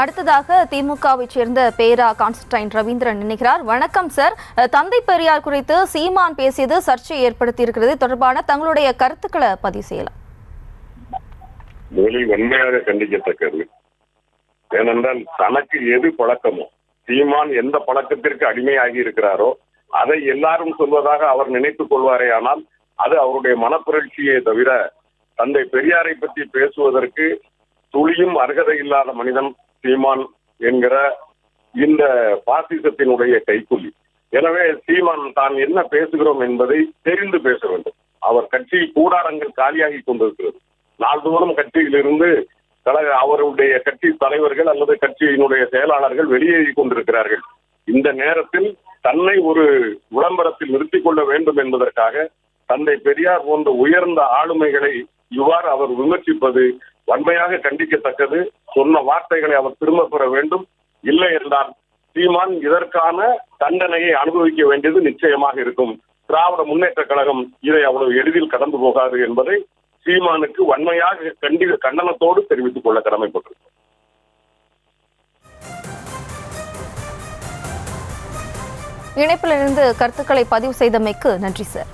அடுத்ததாக திமுகவை சேர்ந்த பேரா கான்ஸ்டைன் ரவீந்திரன் நினைக்கிறார். வணக்கம் சார். தந்தை பெரியார் குறித்து சீமான் பேசியது சர்ச்சை ஏற்படுத்தி இருக்கிறது தொடர்பான தங்களுடைய கருத்துக்களை பதிவு செய்யலாம். முதலில் வன்மையாக கண்டிக்கத்தக்கது. ஏனென்றால் தனக்கு எது பழக்கமோ சீமான் எந்த பழக்கத்திற்கு அடிமையாகி இருக்கிறாரோ அதை எல்லாரும் சொல்வதாக அவர் நினைத்துக் கொள்வாரே ஆனால் அது அவருடைய மனப்புரட்சியே தவிர தந்தை பெரியாரை பற்றி பேசுவதற்கு துளியும் அர்ஹதை இல்லாத மனிதன் சீமான் என்கிற இந்த பாசிசத்தினுடைய கைக்கூலி. எனவே சீமான் தான் என்ன பேசுகிறோம் என்பதை தெரிந்து பேச வேண்டும். அவர் கட்சி கூடாரங்கள் காலியாகி கொண்டிருக்கிறது. நாள்தோறும் கட்சியிலிருந்து கழக அவருடைய கட்சி தலைவர்கள் அல்லது கட்சியினுடைய செயலாளர்கள் வெளியேறி கொண்டிருக்கிறார்கள். இந்த நேரத்தில் தன்னை ஒரு விளம்பரத்தில் நிறுத்திக் கொள்ள வேண்டும் என்பதற்காக தந்தை பெரியார் போன்ற உயர்ந்த ஆளுமைகளை இவ்வாறு அவர் விமர்சிப்பது வன்மையாக கண்டிக்கத்தக்கது. சொன்ன வார்த்தைகளை அவர் திரும்ப பெற வேண்டும். இல்லை என்றால் சீமான் இதற்கான தண்டனையை அனுபவிக்க வேண்டியது நிச்சயமாக இருக்கும். திராவிட முன்னேற்ற கழகம் இதை அவ்வளவு எளிதில் கடந்து போகாது என்பதை சீமானுக்கு வன்மையாக கண்டி கண்டனத்தோடு தெரிவித்துக் கொள்ள கடமைப்பட்டிருக்கும் இணைப்பிலிருந்து கருத்துக்களை பதிவு செய்தமைக்கு நன்றி சார்.